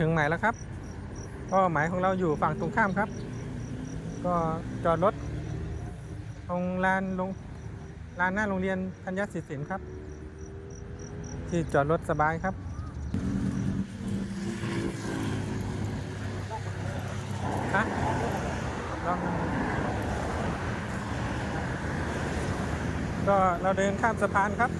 ถึงหมายแล้วครับ ก็หมายของเราอยู่ฝั่งตรงข้ามครับ ก็จอดรถตรงลานลงลานหน้าโรงเรียนธัญญศิศิลป์ครับ ที่จอดรถสบายครับฮะลองก็เราเดินข้ามสะพานครับ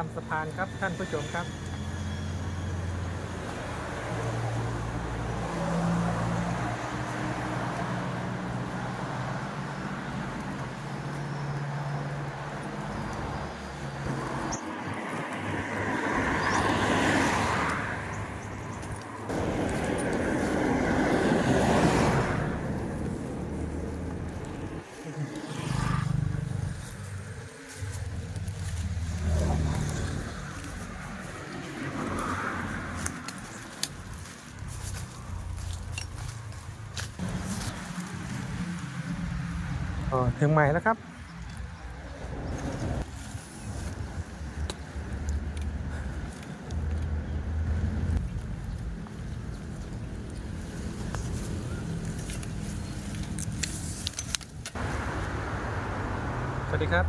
ทาสะพานครับท่านผู้ชมครับ ถึงใหม่แล้วครับ สวัสดีครับ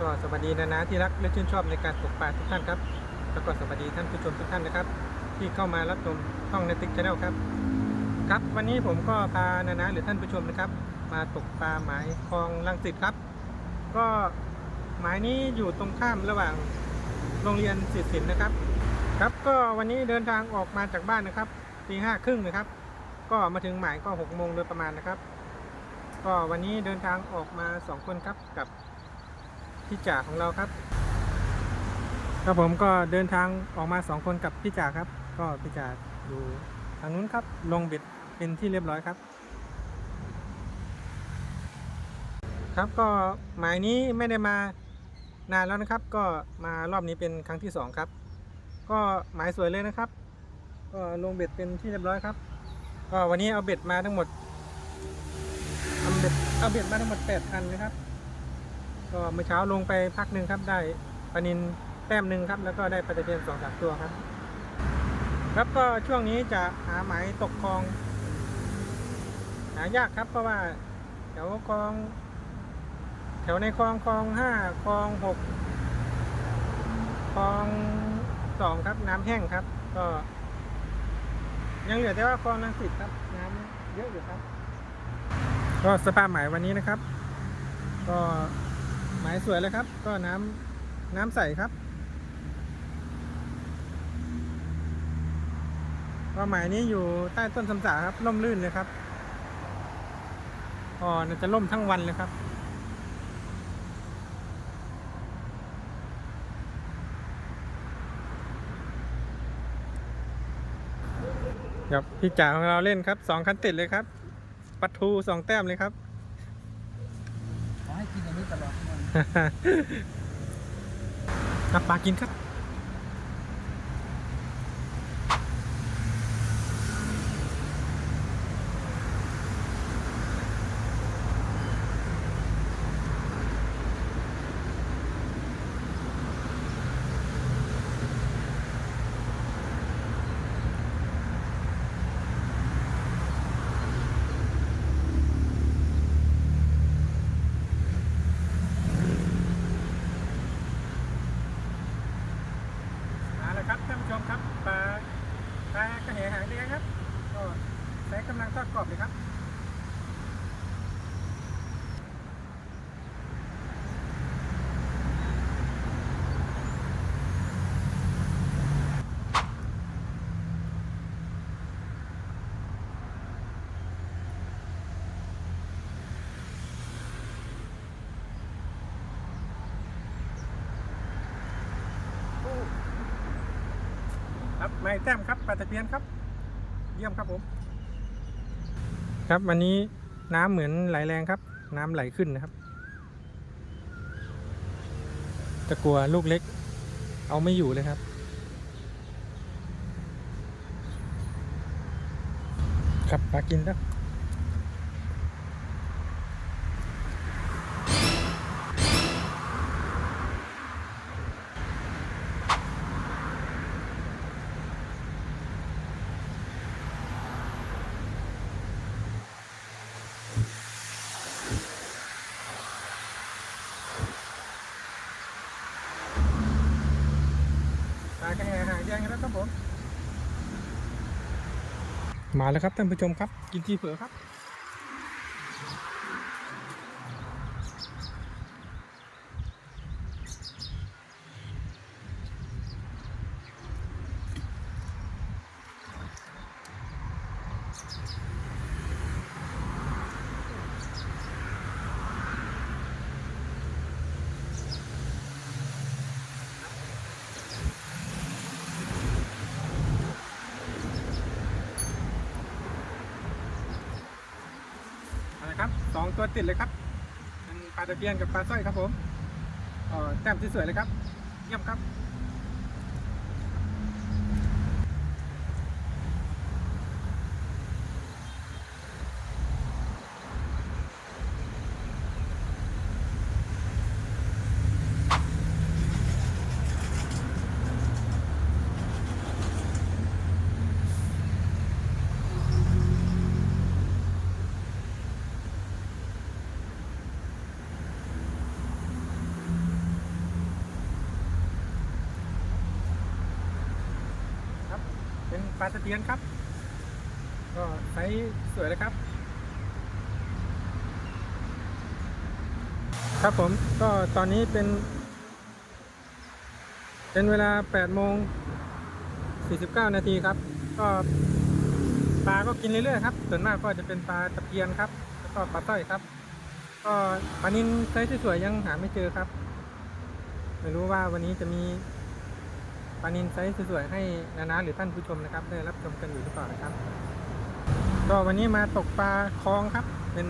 ก็สวัสดีนะนะที่รักและชื่นชอบในการตกปลาทุกท่านครับ แล้วก็สวัสดีท่านผู้ชมทุกท่านนะครับ ที่เข้ามารับชมช่องนติกชาแนลครับ ครับวันนี้ผมก็พานานะหรือท่านผู้ชมนะครับ มาตกปลาหมายคลองลังสิตครับ ก็หมายนี้อยู่ตรงข้ามระหว่างโรงเรียนศิษศิลป์นะครับ ครับก็วันนี้เดินทางออกมาจากบ้านนะครับตีห้าครึ่งนะครับ ก็มาถึงหมายก็หกโมงโดยประมาณนะครับ ก็วันนี้เดินทางออกมาสองคนครับกับพี่จ่าของเราครับ ครับผมก็เดินทางออกมาสองคนกับพี่จ่าครับ ก็พี่จ่าอยู่ทางนู้นครับ ลงเบ็ดเป็นที่เรียบร้อยครับ ครับก็หมายนี้ไม่ได้มานานแล้วนะครับ ก็มารอบนี้เป็นครั้งที่สองครับ ก็หมายสวยเลยนะครับ ก็ลงเบ็ดเป็นที่เรียบร้อยครับก็วันนี้เอาเบ็ดมาทั้งหมดเอาเบ็ดเอาเบ็ดมาทั้งหมดแปดคันนะครับ ก็เมื่อเช้าลงไปพักหนึ่งครับ ได้ปลานินแต้มหนึ่งครับ แล้วก็ได้ปลาตะเพียนสองสามตัวครับ ครับก็ช่วงนี้จะหาหมายตกคลอง หายากครับเพราะว่าแถวคลอง แถวในคลองคลองห้าคลองหกคลองสองครับน้ำแห้งครับ ก็ ยังเหลือแต่ว่าคลองลังสิตครับ น้ำเยอะอยู่ครับ ก็สภาพหมายวันนี้นะครับ ก็หมายสวยเลยครับ ก็น้ำน้ำใสครับก็หมายนี้อยู่ใต้ต้นสำสาครับร่มรื่นเลยครับ ก็น่าจะร่มทั้งวันเลยครับ ครับพี่จ๋าของเราเล่นครับสองคันติดเลยครับปัทูสองแต้มเลยครับขอให้กินอย่างนี้ตลอดทั้งวันครับปลากินครับ มาแล้วครับท่านผู้ชมครับปลาปลากระเหหางแดงครับก็ใช้กำลังทอดกรอบเลยครับ ครับ ไม่แต้มครับปลาตะเพียนครับ เยี่ยมครับผม ครับวันนี้น้ำเหมือนไหลแรงครับ น้ำไหลขึ้นนะครับจะกลัวลูกเล็ก เอาไม่อยู่เลยครับ ครับปลากินแล้ว ปลากระแหหางแยงกันแล้วครับผม มาแล้วครับท่านผู้ชมครับกินที่เผือครับ เอาละครับสอง ตัวติดเลยครับปลาตะเพียนกับปลาสร้อยครับผมแต้มที่สวยเลยครับ เยี่ยมครับ เป็นปลาตะเพียนครับ ก็ไซส์สวยเลยครับ ครับผมก็ตอนนี้เป็น เป็นเวลา8โมง49 นาทีครับ ก็ปลาก็กินเรื่อยๆครับ ส่วนมากก็จะเป็นปลาตะเพียนครับ แล้วก็ปลาสร้อยครับ ก็ปลานินไซส์สวยๆยังหาไม่เจอครับ ไม่รู้ว่าวันนี้จะมี ปลานินไซส์สวยๆให้นานาหรือท่านผู้ชมนะครับ ได้รับชมกันอยู่หรือเปล่านะครับ ก็วันนี้มาตกปลาคลองครับ เป็น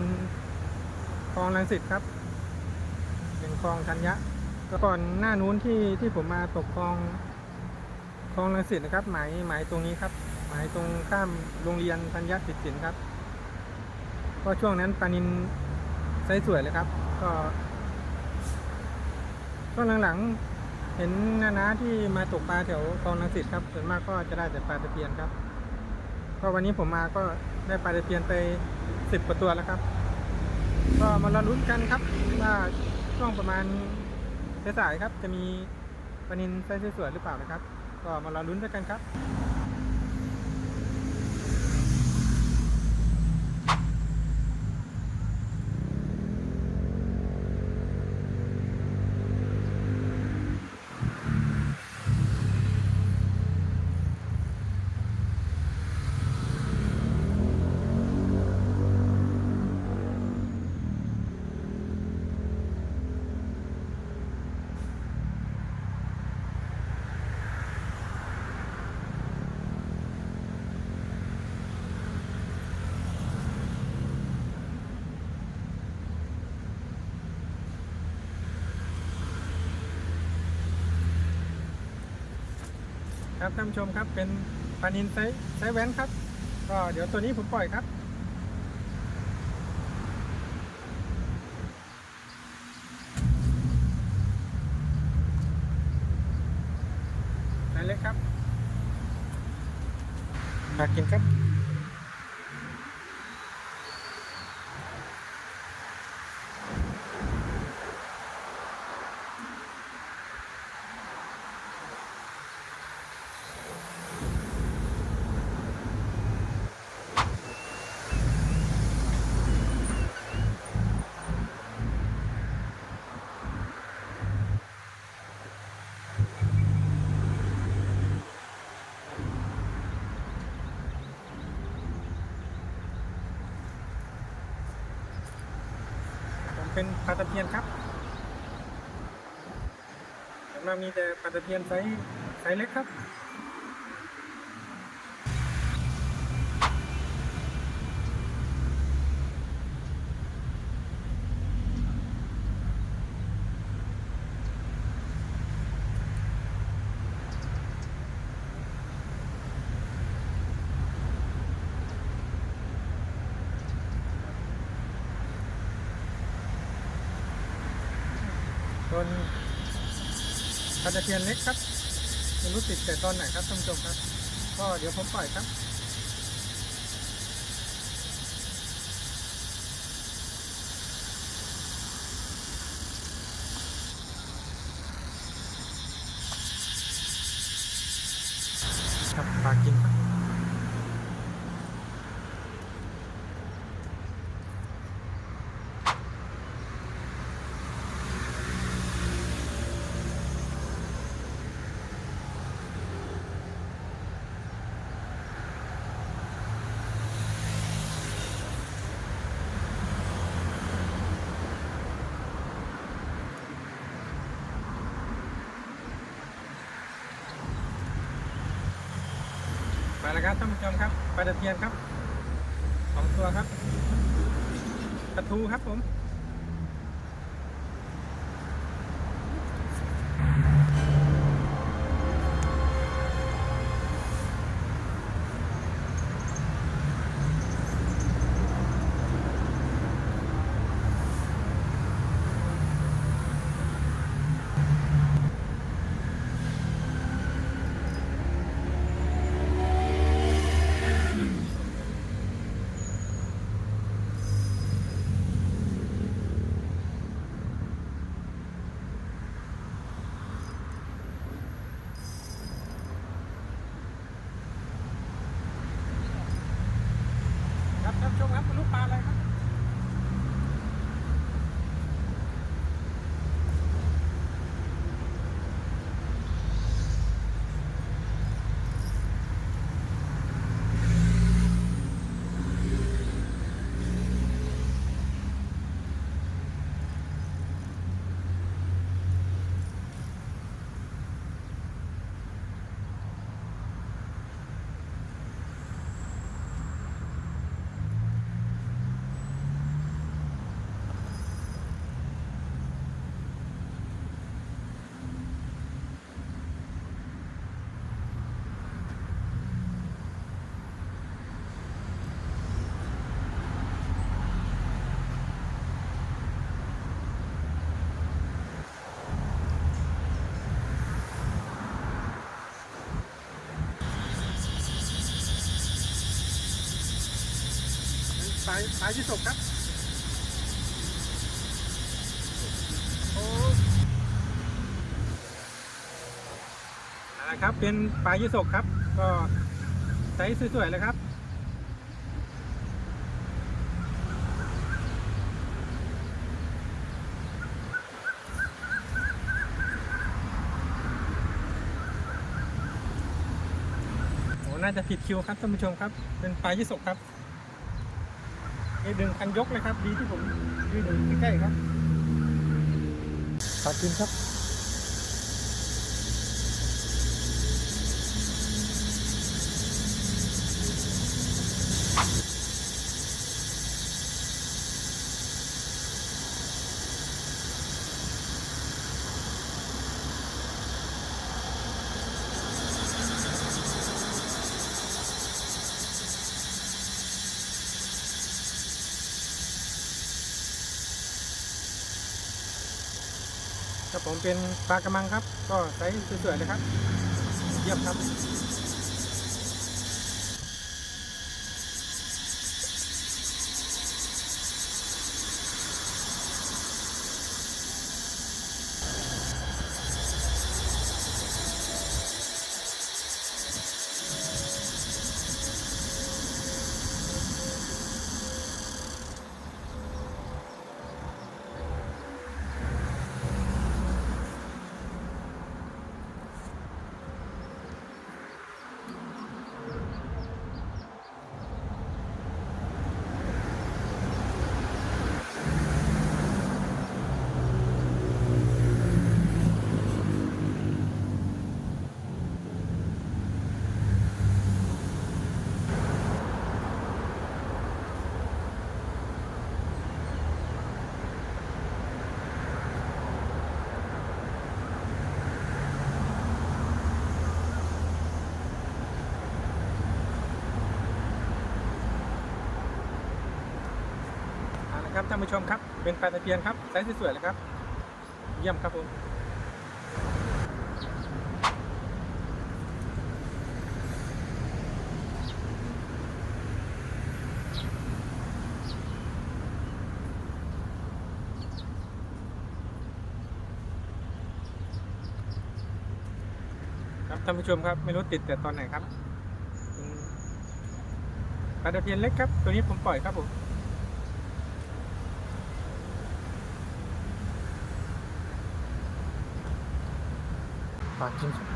คลองลังสิตครับ เป็นคลองธัญญะก็ก่อนหน้านู้นที่ที่ผมมาตกคลองคลองลังสิตนะครับ หมายหมายตรงนี้ครับ หมายตรงข้ามโรงเรียนธัญญะสิทธิ์ศิลป์ครับก็ช่วงนั้นปลานินไซส์สวยเลยครับ ก็ช่วงหลังๆ เห็นนานาที่มาตกปลาแถวคลองนังสิตครับ ส่วนมากก็จะได้แต่ปลาตะเพียนครับ ก็วันนี้ผมมาก็ได้ปลาตะเพียนไปสิบกว่าตัวแล้วครับ ก็มาลลุ้นกันครับว่าช่วงประมาณสายๆครับ จะมีปลานินไซส์สวยๆหรือเปล่านะครับ ก็มาเราลุ้นด้วยกันครับ ครับท่านผู้ชมครับเป็นปลานินไซส์ไซส์แวนครับ ก็เดี๋ยวตัวนี้ผมปล่อยครับไซส์เล็กครับมากินครับ ผมเป็นปลาตะเพียนครับ สำหรับมีแต่ปลาตะเพียนไซส์ไซส์เล็กครับ ตะเคียนเล็กครับไม่รู้ติดแต่ตอนไหนครับท่านผู้ชมครับ ก็เดี๋ยวผมปล่อยครับ ครับท่านผู้ชมครับปลาตะเพียนครับสองตัวครับปลาทูครับผมาปลายี่สกครับโอ้นะครับ เป็นปลายี่สกครับ ก็ไซส์สวยๆเลยครับโอ้น่าจะผิดคิวครับท่านผู้ชมครับ เป็นปลายี่สกครับ นี่ดึงคันยกเลยครับ ดีที่ผมยืนอยู่ใกล้ๆครับฝากกินครับ เป็นปลากระมังครับ ก็ไซส์สวยๆเลยครับเยี่ยมครับ ท่านผู้ชมครับ เป็นปลาตะเพียนครับไซส์สวยๆเลยครับ เยี่ยมครับผมครับท่านผู้ชมครับไม่รู้ติดแต่ตอนไหนครับปลาตะเพียนเล็กครับ ตัวนี้ผมปล่อยครับผม ปลากินครับ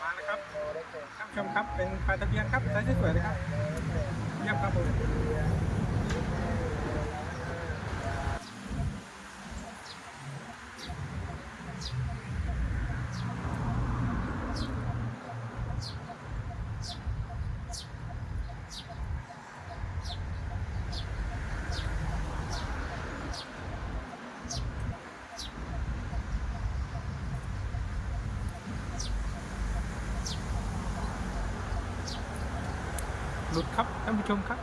มาแล้วครับท่านผู้ช มครับเป็นปลาตะเบียนครับไซส์สวยๆเลยครับ เยี่ยมครับผม หลุดครับท่านผู้ชมครับ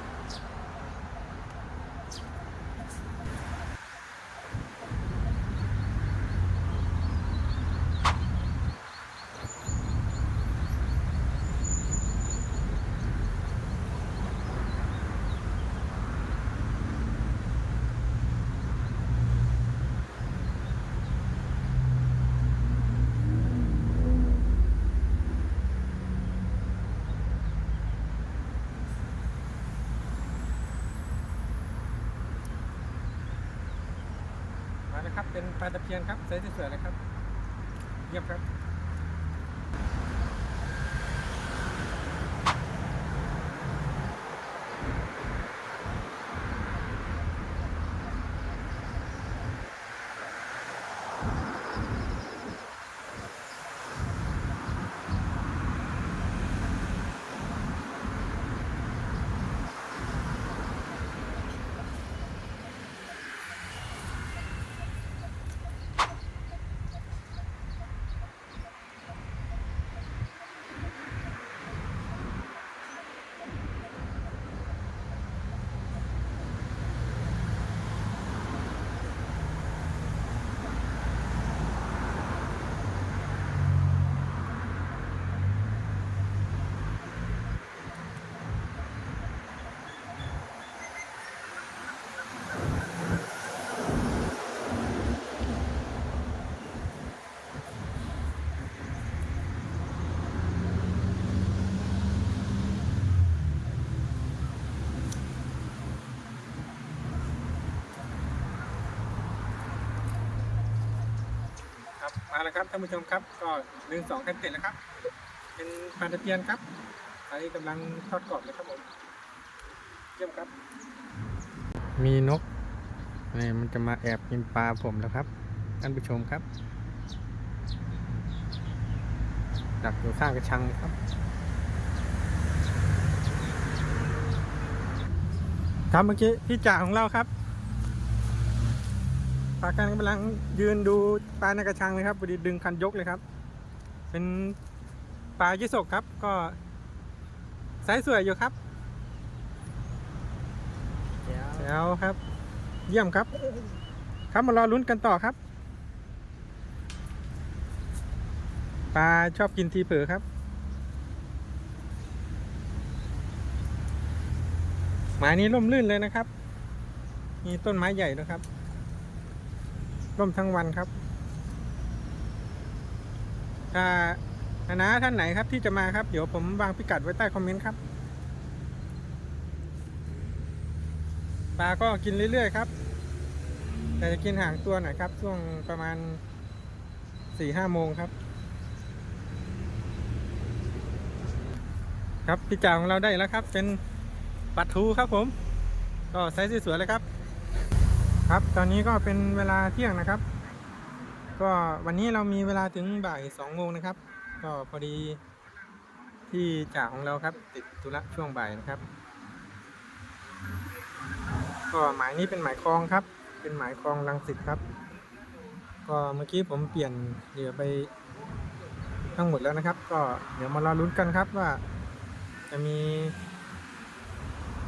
มาแล้วครับ เป็นปลาตะเพียนครับไซ ส์สวยๆเลยครับ เยี่ยมครับ แล้วครับท่านผู้ชมครับ ก็หนึ่งสองกันเสร็จแล้วครับ เป็นปลาตะเพียนครับไซส์กำลังทอดกรอบเลยครับผมเยี่ยมครับ มีนกนี่มันจะมาแอบกินปลาผมแล้วครับท่านผู้ชมครับดักอยู่ข้างกระชังครับ ครับเมื่อกี้พี่จ่าของเราครับ ปากันกำลังยืนดูปลาในกระชังเลยครับพอดีดึงคันยกเลยครับ เป็นปลายี่สกครับ ก็ไซส์สวยอยู่ครับแล้วครับ เยี่ยมครับ ครับมารอลุ้นกันต่อครับปลาชอบกินทีเผลอครับ หมายนี้ร่มรื่นเลยนะครับ มีต้นไม้ใหญ่ด้วยครับ ร่มทั้งวันครับ ถ้านาท่านไหนครับที่จะมาครับ เดี๋ยวผมวางพิกัดไว้ใต้คอมเมนต์ครับ ปลาก็กินเรื่อยๆครับ แต่จะกินห่างตัวหน่อยครับ ช่วงประมาณสี่ห้าโมงครับ ครับพี่จ่าของเราได้แล้วครับ เป็นปลาทูครับผม ก็ไซส์สวยๆเลยครับ ครับตอนนี้ก็เป็นเวลาเที่ยงนะครับ ก็วันนี้เรามีเวลาถึงบ่ายสองโมงนะครับ ก็พอดีที่จ่าของเราครับ ติดธุระช่วงบ่ายนะครับ ก็หมายนี้เป็นหมายคลองครับ เป็นหมายคลองลังสิตครับ ก็เมื่อกี้ผมเปลี่ยนเหยื่อไปทั้งหมดแล้วนะครับ ก็เดี๋ยวมารอลุ้นกันครับว่าจะมี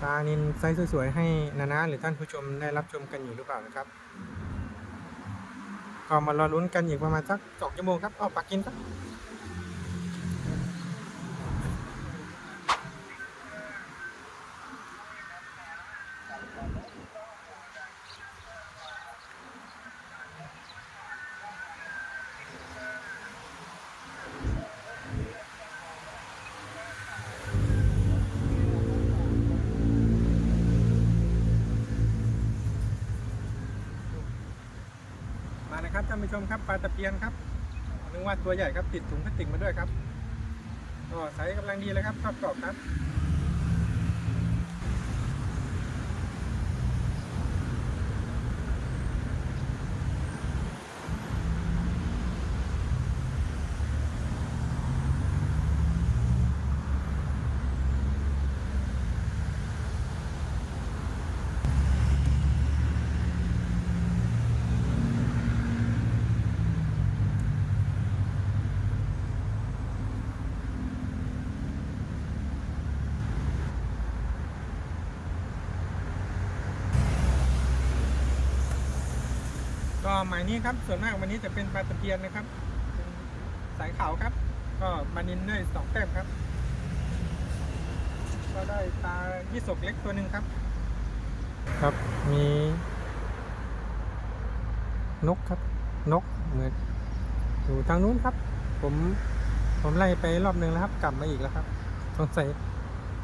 ปลานินไซส์สวยๆให้นานาหรือท่านผู้ชมได้รับชมกันอยู่หรือเปล่านะครับก็มารอลุ้นกันอีกประมาณสักสองชั่วโมงครับเอาปลากินครับ ครับท่านผู้ชมครับปลาตะเพียนครับนึกว่าตัวใหญ่ครับติดถุงพลาสติกมาด้วยครับก็ใส่กำลังดีเลยครับชอบกรอบครับ ก็หมายนี้ครับส่วนมากวันนี้จะเป็นปลาตะเพียนนะครับ สายขาวครับ ก็มานินด้วยสองแต้มครับ ก็ได้ปลายี่สกเล็กตัวหนึ่งครับ ครับมีนกครับนกเหมือนอยู่ทางนู้นครับ ผมผมไล่ไปรอบหนึ่งแล้วครับ กลับมาอีกแล้วครับสงสัย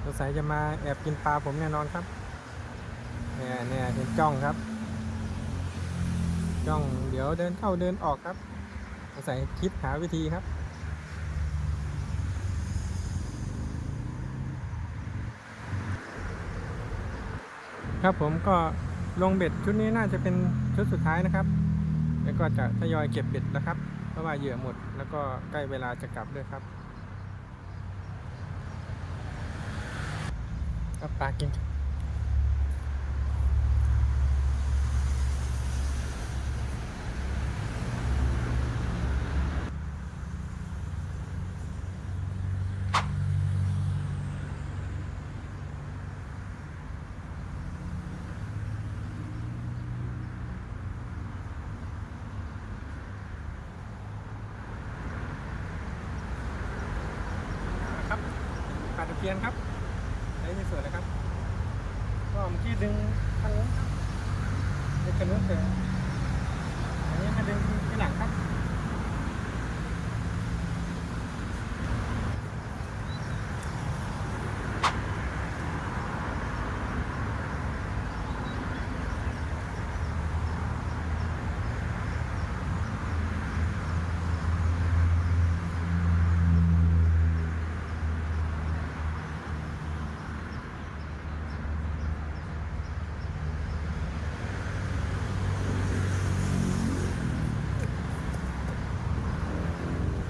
สงสัยจะมาแอบกินปลาผมแน่นอนครับเนี่ยเนี่ยเห็นจ้องครับ จ้องเดี๋ยวเดินเข้าเดินออกครับสงสัยคิดหาวิธีครับ ครับผมก็ลงเบ็ดชุดนี้น่าจะเป็นชุดสุดท้ายนะครับ แล้วก็จะทยอยเก็บเบ็ดแล้วครับ เพราะว่าเหยื่อหมดแล้วก็ใกล้เวลาจะกลับด้วยครับครับปลากิน ปลาตะเพียนครับใช้ในส่วนเลยครับ ก็เมื่อกี้ดึงทางนู้นครับในกระนุ้นแต่อันนี้มาดึงที่หลังครับ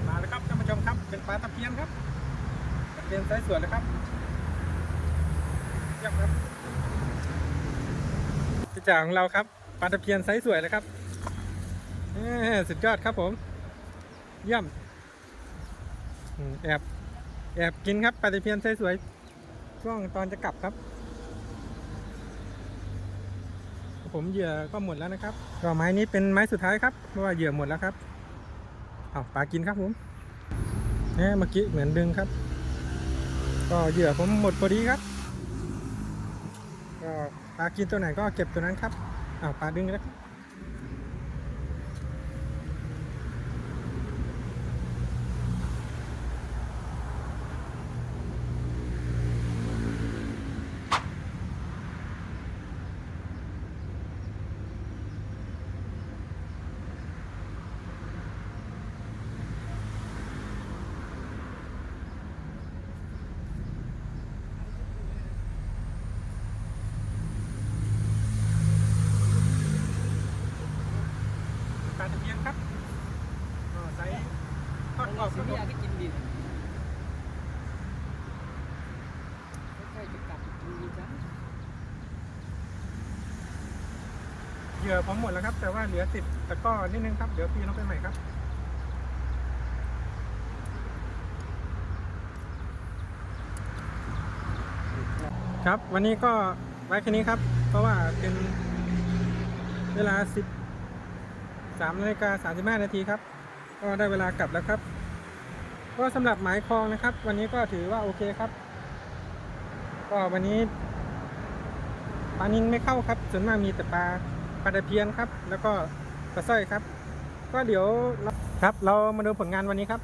มาแล้วครับท่านผู้ชมครับ เป็นปลาตะเพียนครับตะเพียนไซส์สวยเลยครับเยี่ยมครับพี่จ่าของเราครับปลาตะเพียนไซส์สวยเลยครับสุดยอดครับผม เยี่ยมแอบแอบกินครับปลาตะเพียนไซส์สวย ช่วงตอนจะกลับครับผมเหยื่อก็หมดแล้วนะครับก็ไม้นี้เป็นไม้สุดท้ายครับเพราะว่าเหยื่อหมดแล้วครับเอาปลากินครับผม นี่ยเมื่อกี้เหมือนดึงครับ ก็เหยื่อผมหมดพอดีครับ ก็ปลากินตัวไหนก็เก็บตัวนั้นครับเอาปลาดึงแล้ว วครับแต่ว่าเหลือติดตะกร้อนิดนึงครับ เดี๋ยวพี่ลงไปใหม่ครับครับวันนี้ก็ไว้แค่นี้ครับ เพราะว่าเป็นเวลา 10 3นาฬิกา35 นาทีครับ ก็ได้เวลากลับแล้วครับ ก็สำหรับหมายคลองนะครับ วันนี้ก็ถือว่าโอเคครับ ก็วันนี้ปลานินไม่เข้าครับ ส่วนมากมีแต่ปลา ปลาตะเพียนครับ แล้วก็ปลาสร้อยครับ ก็เดี๋ยวครับเรามาดูผลงานวันนี้ครับ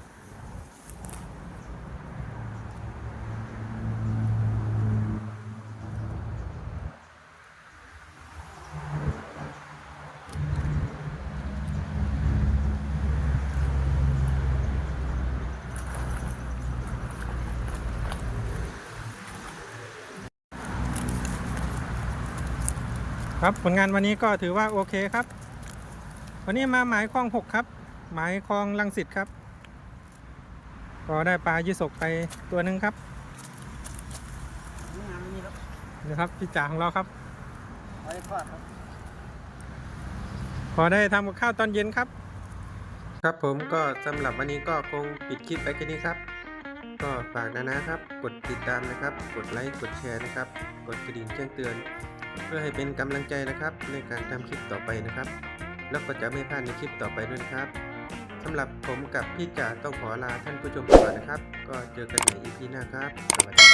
ครับผลงานวันนี้ก็ถือว่าโอเคครับ วันนี้มาหมายคลองหกครับ หมายคลองลังสิตครับ ก็ได้ปลายี่สกไปตัวหนึ่งครับนี่งานไม่มีแล้วนี่ครับพี่จ๋าของเราครับไว้ทอดครับพอได้ทำกับข้าวตอนเย็นครับ ครับผมก็สำหรับวันนี้ก็คงปิดคลิปไปแค่นี้ครับ ก็ฝากนะนะครับ กดติดตามนะครับ กดไลค์กดแชร์นะครับ กดกระดิ่งแจ้งเตือน เพื่อให้เป็นกำลังใจนะครับ ในการทำคลิปต่อไปนะครับ แล้วก็จะไม่พลาดในคลิปต่อไปด้วยนะครับสำหรับผมกับพี่จ่าต้องขอลาท่านผู้ชมไปก่อนนะครับ ก็เจอกันใหม่ EP หน้าครับสวัสดี